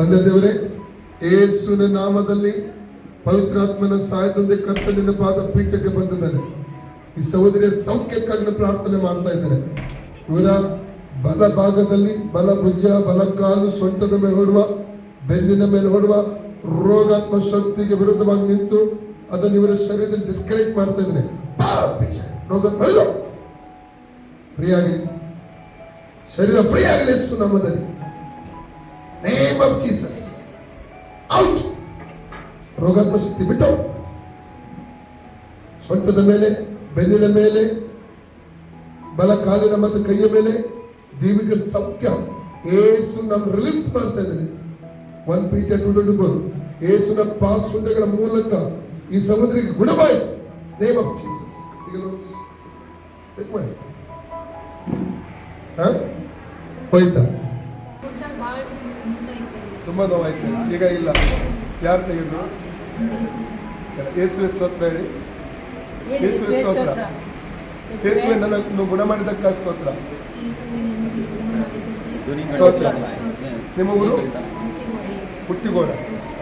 ತಂದೆ ದೇವರೇ, ಯೇಸುವಿನ ನಾಮದಲ್ಲಿ ಪವಿತ್ರಾತ್ಮನ ಸಹಾಯದೊಂದಿಗೆ ಕರ್ತನಿನ ಪಾದ ಪೀಠಕ್ಕೆ ಬಂದಿದ್ದಾನೆ. ಈ ಸಹೋದರಿಯ ಸೌಖ್ಯಕ್ಕಾಗಿ ಪ್ರಾರ್ಥನೆ ಮಾಡ್ತಾ ಇದ್ದೇನೆ. ಇವರ ಬಲ ಭಾಗದಲ್ಲಿ, ಬಲ ಭುಜ, ಬಲ ಕಾಲು ಸೊಂಟದ ಮೇಲೆ ಹೊಡುವ ಬೆನ್ನಿನ ಮೇಲೆ ಹೊಡುವ ರೋಗಾತ್ಮ ಶಕ್ತಿಗೆ ವಿರುದ್ಧವಾಗಿ ನಿಂತು ಅದನ್ನು ಇವರ ಶರೀರದಲ್ಲಿ ಡಿಸ್ಕನೆಕ್ಟ್ ಮಾಡ್ತಾ ಇದ್ದೇನೆ. ರೋಗ ಫ್ರೀ ಆಗಲಿ ಶರೀರ ಫ್ರೀ ಆಗಲಿ ನಮ್ಮದಲ್ಲಿ ನೇಮ್ ಆಫ್ ಜೀಸಸ್ ಔಟ್ ರೋಗಾತ್ಮ ಶಕ್ತಿ ಬಿಟ್ಟು. ಸೊಂಟದ ಮೇಲೆ, ಬೆನ್ನಿನ ಮೇಲೆ, ಬಲ ಕಾಲಿನ ಮತ್ತು ಕೈಯ ಮೇಲೆ ದೇವಿಗೆ ಸೌಖ್ಯ. ಏಸು ನಮ್ಮ ರಿಲೀಸ್ ಮಾಡ್ತಾ ಇದ್ದೇನೆ. One Peter two twenty four ಏಸುನ ಪಾಸ್ವುಂಡಗಳ ಮೂಲಕ ಈ ಸಮುದ್ರಕ್ಕೆ ಗುಣವಾಯಿತು. ನೇಮ್ ಆಫ್ ಜೀಸಸ್ ಈಗ ಚೆಕ್ ಮಾಡಿ. ಹೋಯ್ತಾ? ತುಂಬಾ ನೋವಾಯ್ತು. ಈಗ ಇಲ್ಲ. ಯಾರು ತೆಗೆದ್ರು? ಯೇಸುವೆ ಸ್ತೋತ್ರ ಹೇಳಿ. ಯೇಸುವೆ ಸ್ತೋತ್ರ. ಯೇಸುವೆ ನನ್ನ ಗುಣ ಮಾಡಿದಕ್ಕ ಸ್ತೋತ್ರ. ಸ್ತೋತ್ರ. ನಿಮ್ಮ ಊರು? ಹುಟ್ಟಿಗೋಡ